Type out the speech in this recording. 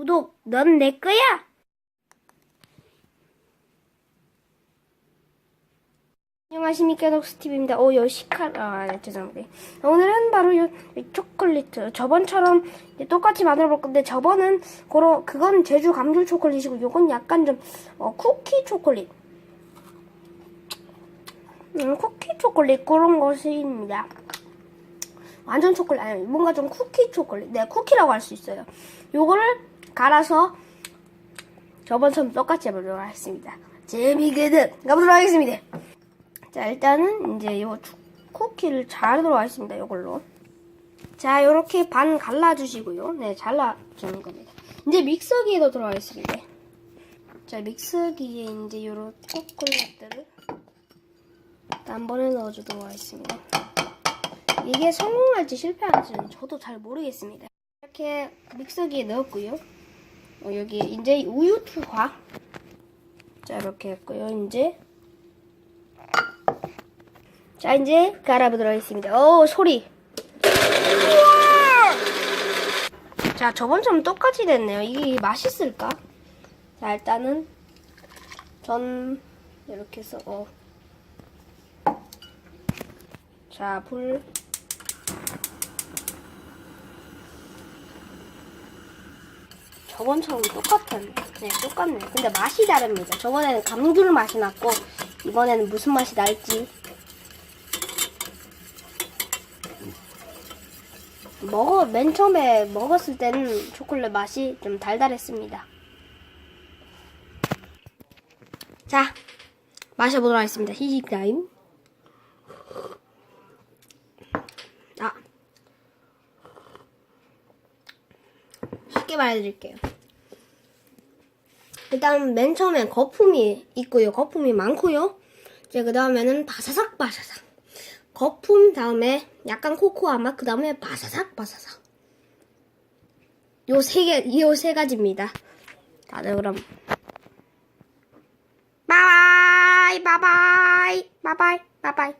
구독, 넌 내 거야! 안녕하십니까, 녹스티브입니다. 오, 여시칼, 아, 네, 죄송합니다. 오늘은 바로 요, 이 초콜릿. 저번처럼 똑같이 만들어 볼 건데, 저번은, 그러, 그건 제주 감귤 초콜릿이고, 요건 약간 좀, 어, 쿠키 초콜릿. 음, 쿠키 초콜릿, 그런 것입니다. 완전 초콜릿, 아니, 뭔가 좀 쿠키 초콜릿. 네, 쿠키라고 할 수 있어요. 요거를 갈아서, 저번처럼 똑같이 해보도록 하겠습니다. 재미있게든 가보도록 하겠습니다. 자, 일단은 이제 요 추- 쿠키를 자르도록 하겠습니다. 요걸로. 자, 요렇게 반 갈라주시고요. 네, 잘라주는 겁니다. 이제 믹서기에 넣도록 하겠습니다. 자, 믹서기에 이제 요런 초콜릿들을 한 번에 넣어주도록 하겠습니다. 이게 성공할지 실패할지는 저도 잘 모르겠습니다. 이렇게 믹서기에 넣었고요. 어, 여기 이제 우유 투하. 자, 이렇게 했고요. 이제 자, 이제 갈아보도록 하겠습니다. 오, 소리. 자, 저번처럼 똑같이 됐네요. 이게 맛있을까? 자, 일단은 전 이렇게 해서 어. 자, 불. 저번처럼 똑같은, 네, 똑같네. 근데 맛이 다릅니다. 저번에는 감귤 맛이 났고, 이번에는 무슨 맛이 날지. 먹어, 맨 처음에 먹었을 때는 초콜릿 맛이 좀 달달했습니다. 자, 마셔보도록 하겠습니다. 희식 타임. 아. 쉽게 말해드릴게요. 일단 맨 처음엔 거품이 있고요. 거품이 많고요. 이제 그 다음에는 바사삭 바사삭. 거품 다음에 약간 코코아 맛, 그 다음에 바사삭 바사삭. 요 세 개, 요 세 가지입니다. 다들 그럼 바이바이 바이바이 바이바이 바이바이